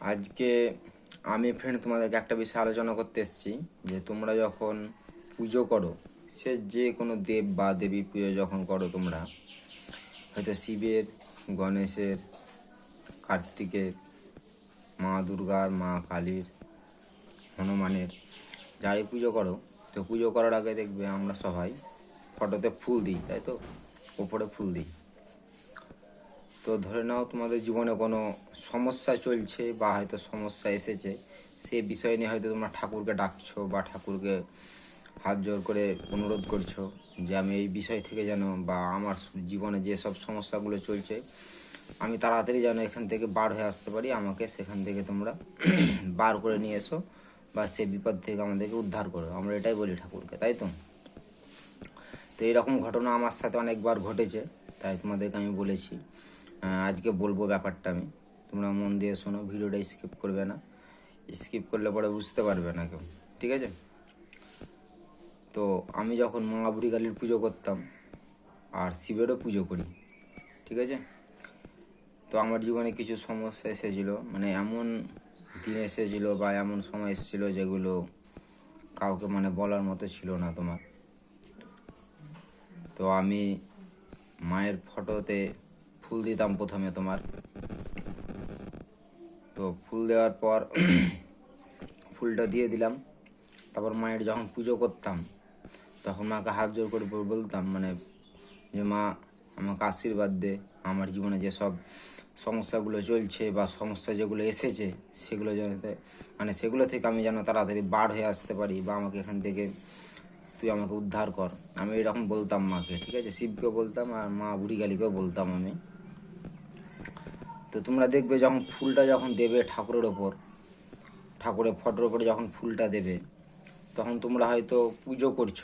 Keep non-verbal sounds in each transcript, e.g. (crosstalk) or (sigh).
আজকে আমি ফ্রেন্ড তোমাদেরকে একটা বিষয় আলোচনা করতে এসেছি, যে তোমরা যখন পুজো করো, সে যে কোনো দেব বা দেবী পুজো যখন করো তোমরা, হয়তো শিবের, গণেশের, কার্তিকের, মা দুর্গার, মা কালীর, হনুমানের, যারই পুজো করো, তো পুজো করার আগে দেখবে আমরা সবাই ফটোতে ফুল দিই, তাই তো? ওপরে ফুল দিই। তো ধরে নাও তোমাদের জীবনে কোনো সমস্যা চলছে বা হয়তো সমস্যা এসেছে সেই বিষয় নিয়ে হয়তো তোমরা ঠাকুরকে ডাকছো বা ঠাকুরকে হাত জোর করে অনুরোধ করছ যে আমি এই বিষয় থেকে যেন বা আমার জীবনে যে সব সমস্যাগুলো চলছে, আমি তাড়াতাড়ি যেন এখান থেকে বার হয়ে আসতে পারি, আমাকে সেখান থেকে তোমরা (clears throat) বার করে নিয়ে এসো বা সে বিপদ থেকে আমাদেরকে উদ্ধার করো। আমরা এটাই বলি ঠাকুরকে, তাই তো? তো এরকম ঘটনা আমার সাথে অনেকবার ঘটেছে, তাই তোমাদেরকে আমি বলেছি। আজকে বলব ব্যাপারটা আমি। তোমরা মন দিয়ে শোনো, ভিডিওটা স্কিপ করবে না। স্কিপ করলে পরে বুঝতে পারবে না কেউ, ঠিক আছে? তো আমি যখন মা বুড়ি কালীর পুজো করতাম আর শিবেরও পুজো করি, ঠিক আছে? তো আমার জীবনে কিছু সমস্যা এসেছিল মানে এমন দিন এসেছিল বা এমন সময় এসেছিল যেগুলো কাউকে মানে বলার মতো ছিল না তোমার। তো আমি মায়ের ফটোতে ফুল দিতাম প্রথমে তোমার। তো ফুল দেওয়ার পর (coughs) ফুলটা দিয়ে দিলাম। তারপর মায়ের যখন পুজো করতাম, তখন মাকে হাত জোর করে বল- বলতাম মানে যে মা, আমাকে আশীর্বাদ দে। আমার জীবনে যে সব সমস্যাগুলো চলছে বা সমস্যা যেগুলো এসেছে, সেগুলো যাতে মানে সেগুলো থেকে আমি যেন তাড়াতাড়ি বার হয়ে আসতে পারি বা আমাকে এখান থেকে তুই আমাকে উদ্ধার কর। আমি এরকম বলতাম মাকে, ঠিক আছে? শিবকে বলতাম আর মা বুড়ি কালীকেও বলতাম আমি। তো তোমরা দেখবে যখন ফুলটা যখন দেবে ঠাকুরের ওপর, ঠাকুরের ফটোর ওপরে যখন ফুলটা দেবে, তখন তোমরা হয়তো পুজো করছ।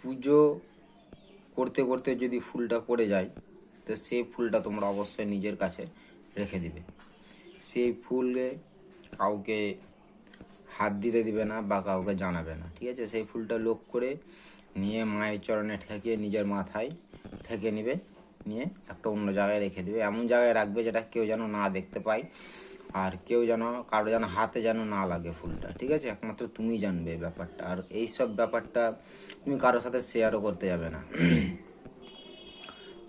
পুজো করতে করতে যদি ফুলটা পড়ে যায়, তো সেই ফুলটা তোমরা অবশ্যই নিজের কাছে রেখে দিবে। সেই ফুলে কাউকে হাত দিতে দিবে না বা কাউকে জানাবে না, ঠিক আছে? সেই ফুলটা লোক করে নিয়ে মায়ের চরণে ঠেকিয়ে নিজের মাথায় ঠেকে নেবে। নিয়ে একটা অন্য জায়গায় রেখে দেবে। এমন জায়গায় রাখবে যেটা কেউ যেন না দেখতে পায় আর কেউ যেন, কারও যেন হাতে যেন না লাগে ফুলটা, ঠিক আছে? একমাত্র তুমি জানবে ব্যাপারটা। আর এই সব ব্যাপারটা তুমি কারোর সাথে শেয়ারও করতে যাবে না।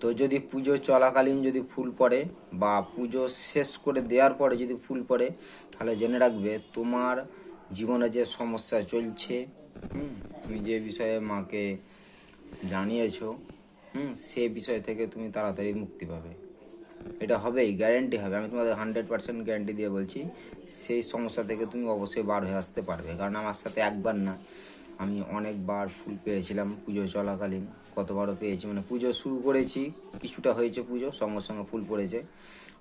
তো যদি পুজো চলাকালীন যদি ফুল পড়ে বা পুজো শেষ করে দেওয়ার পরে যদি ফুল পড়ে, তাহলে জেনে রাখবে তোমার জীবনে যে সমস্যা চলছে তুমি যে বিষয়ে মাকে জানিয়েছো হুম, সে বিষয় থেকে তুমি তাড়াতাড়ি মুক্তি পাবে। এটা হবেই গ্যারেন্টি হবে। আমি তোমাদের হান্ড্রেড পার্সেন্ট গ্যারেন্টি দিয়ে বলছি, সেই সমস্যা থেকে তুমি অবশ্যই বার হয়ে আসতে পারবে। কারণ আমার সাথে একবার না, আমি অনেকবার ফুল পেয়েছিলাম পুজো চলাকালীন, কতবারও পেয়েছি। মানে পুজো শুরু করেছি, কিছুটা হয়েছে পুজো, সঙ্গে সঙ্গে ফুল পড়েছে।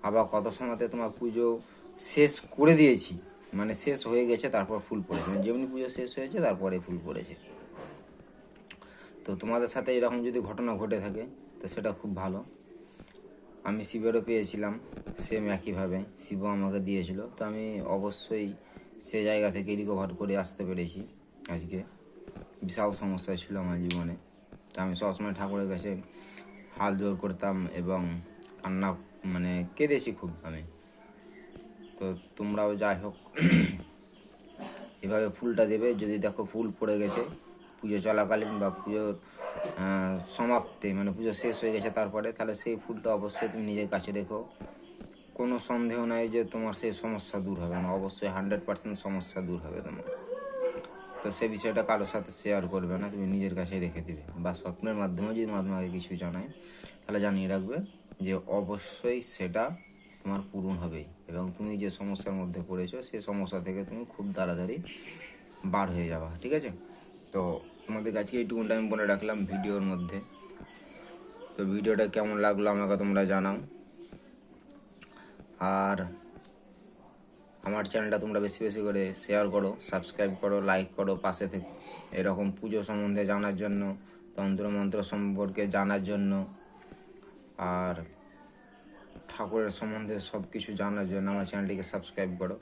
আবার কত সময়তে তোমার পুজো শেষ করে দিয়েছি। মানে শেষ হয়ে গেছে, তারপর ফুল পড়েছে। মানে যেমনি পুজো শেষ হয়েছে, তারপরে ফুল পড়েছে। তো তোমাদের সাথে এরকম যদি ঘটনা ঘটে থাকে, তো সেটা খুব ভালো। আমি শিবেরও পেয়েছিলাম সেম একইভাবে। শিবও আমাকে দিয়েছিল, তো আমি অবশ্যই সে জায়গা থেকে রিকভার করে আসতে পেরেছি আজকে। বিশাল সমস্যা ছিল আমার জীবনে। তা আমি সবসময় ঠাকুরের কাছে হাল জোর করতাম এবং কান্না মানে কেঁদেছি খুব আমি। তো তোমরাও যাই হোক, (clears throat) এভাবে ফুলটা দেবে। যদি দেখো ফুল পড়ে গেছে পুজো চলাকালীন বা পুজোর সমাপ্তে মানে পুজো শেষ হয়ে গেছে তারপরে, তাহলে সেই ফুলটা অবশ্যই তুমি নিজের কাছে রেখো। কোনো সন্দেহ নাই যে তোমার সেই সমস্যা দূর হবে না, অবশ্যই হান্ড্রেড পার্সেন্ট সমস্যা দূর হবে তোমার। তো সেই বিষয়টা কারোর সাথে শেয়ার করবে না, তুমি নিজের কাছে রেখে দিবে। বা স্বপ্নের মাধ্যমে যদি তোমাকে কিছু জানায়, তাহলে জানিয়ে রাখবে যে অবশ্যই সেটা তোমার পূরণ হবেই। এবং তুমি যে সমস্যার মধ্যে পড়েছো সেই সমস্যা থেকে তুমি খুব তাড়াতাড়ি বার হয়ে যাবা, ঠিক আছে? তো তোমাদের কাছে এইটুকুনটা আমি বলে রাখলাম ভিডিওর মধ্যে। তো ভিডিওটা কেমন লাগল আমাকে তোমরা জানাও। আর আমার চ্যানেলটা তোমরা বেশি বেশি করে শেয়ার করো সাবস্ক্রাইব করো লাইক করো, পাশে থেকে এরকম পুজো সম্বন্ধে জানার জন্য তন্ত্র মন্ত্র সম্পর্কে জানার জন্য, আর ঠাকুরের সম্বন্ধে সব কিছু জানার জন্য আমার চ্যানেলটিকে সাবস্ক্রাইব করো।